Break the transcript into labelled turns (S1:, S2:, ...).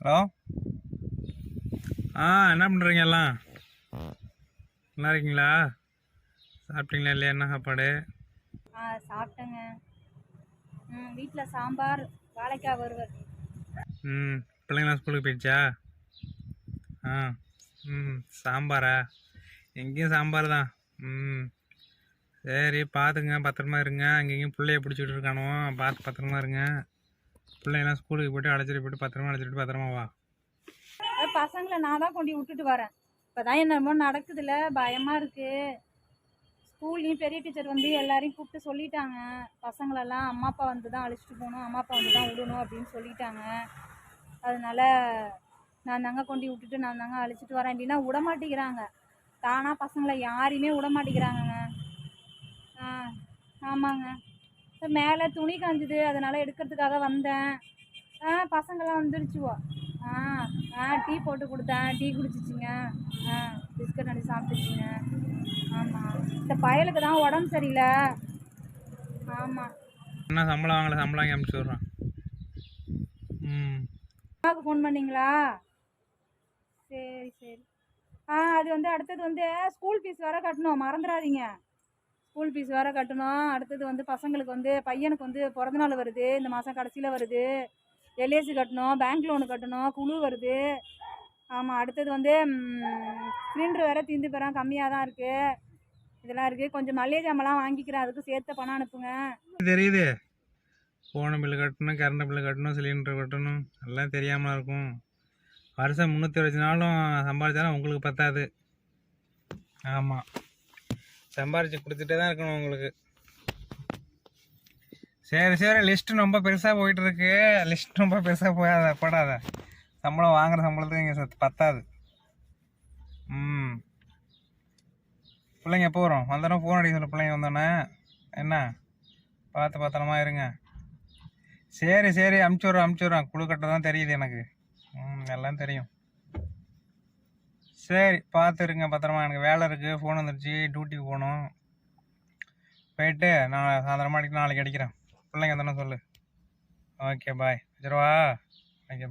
S1: Hello ஆ என்ன பண்ணுறீங்க எல்லாம்? நல்லா இருக்கீங்களா? சாப்பிட்டீங்களா இல்லையா? என்ன சாப்பாடு?
S2: ஆ சாப்பிட்டேங்க. ம் வீட்டில் சாம்பார் வாழைக்காய் வறுவல்.
S1: ம் பிள்ளைங்களாம் ஸ்கூலுக்கு போயிடுச்சா? ஆ ம் சாம்பாரா? எங்கேயும் சாம்பார் தான். ம் சரி பார்த்துங்க பத்திரமா இருங்க. அங்கேயும் பிள்ளைய பிடிச்சிட்டு இருக்கானுவோ. பார்த்து பத்திரமா இருங்க. பிள்ளைங்களாம் ஸ்கூலுக்கு போயிட்டு அழைச்சிட்டு போயிட்டு பத்திரமா அழைச்சிட்டு பத்திரமா வா.
S2: பசங்களை நான் தான் கொண்டு விட்டுட்டு வரேன். இப்போதான் என்னமோ நடக்குதுல பயமாக இருக்குது ஸ்கூல்லையும் பெரிய டீச்சர் வந்து எல்லாரையும் கூப்பிட்டு சொல்லிட்டாங்க. பசங்களெல்லாம் அம்மா அப்பா வந்து தான் அழைச்சிட்டு போகணும் அம்மா அப்பா வந்து தான் விடணும் அப்படின்னு சொல்லிட்டாங்க. அதனால நான் தாங்க கொண்டு விட்டுட்டு நான் தாங்க அழைச்சிட்டு வரேன். அப்படின்னா விட மாட்டேங்கிறாங்க. தானாக பசங்களை யாரையுமே விட மாட்டேங்கிறாங்கங்க. ஆ ஆமாங்க. மேலே துணி காஞ்சுது அதனால் எடுக்கிறதுக்காக வந்தேன். ஆ பசங்களாம் வந்துடுச்சுவோ ஆ ஆ டீ போட்டு கொடுத்தேன். டீ குடிச்சிச்சிங்க. ஆ பிஸ்கட் அடி சாப்பிட்டுச்சிங்க. ஆமாம் இந்த பயலுக்கு தான் உடம்பு சரியில்லை. ஆமாம்
S1: என்ன சம்பளம் வாங்கல சம்பளம் வாங்கி அனுப்பிச்சி விட்றான். ம்.
S2: அம்மாவுக்கு ஃபோன் பண்ணீங்களா? சரி சரி. ஆ அது வந்து அடுத்தது வந்து ஸ்கூல் ஃபீஸ் வேறு கட்டணும். மறந்துடாதீங்க ஸ்கூல் ஃபீஸ் வேறு கட்டணும். அடுத்தது வந்து பசங்களுக்கு வந்து பையனுக்கு வந்து பிறந்தநாள் வருது. இந்த மாதம் கடைசியில் வருது. எல்ஐசி கட்டணும் பேங்க் லோனு கட்டணும் குழு வருது. ஆமாம் அடுத்தது வந்து சிலிண்ட்ரு வேறு தீந்து போகிறான் கம்மியாக தான் இருக்குது இதெல்லாம் இருக்குது கொஞ்சம் மளிகை ஜாமெல்லாம் வாங்கிக்கிறேன் அதுக்கு சேர்த்து பணம் அனுப்புங்க.
S1: தெரியுது. ஃபோனு பில்லு கட்டணும் கரண்ட் பில்லு கட்டணும் சிலிண்டர் கட்டணும். எல்லாம் தெரியாமல் இருக்கும். வருஷம் முந்நூற்றி அறுபத்தி நாளும் சம்பாதிச்சாலும் உங்களுக்கு பத்தாது. ஆமாம் சம்பாரித்து கொடுத்துட்டே தான் இருக்கணும் உங்களுக்கு. சரி சரி லிஸ்ட்டு ரொம்ப பெருசாக போயிட்டு இருக்கு லிஸ்ட் ரொம்ப பெருசாக போகாத போடாத. சம்பளம் வாங்குற சம்பளத்துக்கு இங்கே சத்து பத்தாது. ம். பிள்ளைங்க எப்போ வரும்? வந்தோடனே ஃபோன் அடிக்க சொல்ல பிள்ளைங்க வந்தோடனே. என்ன? பார்த்து பத்திரமா இருங்க. சரி சரி அமுச்சு விட்றேன் அமுச்சு விட்றேன். குழு கட்ட தான் தெரியுது எனக்கு. ம் எல்லாம் தெரியும். சரி பார்த்துருங்க பத்திரமா. எனக்கு வேலை இருக்குது ஃபோன் வந்துருச்சு. டியூட்டிக்கு போகணும். போயிட்டு நான் சாயந்தரமா அடிக்க நாளைக்கு அடிக்கிறேன். பிள்ளைங்க தானே சொல்லு. Okay bye வச்சிருவா? Okay bye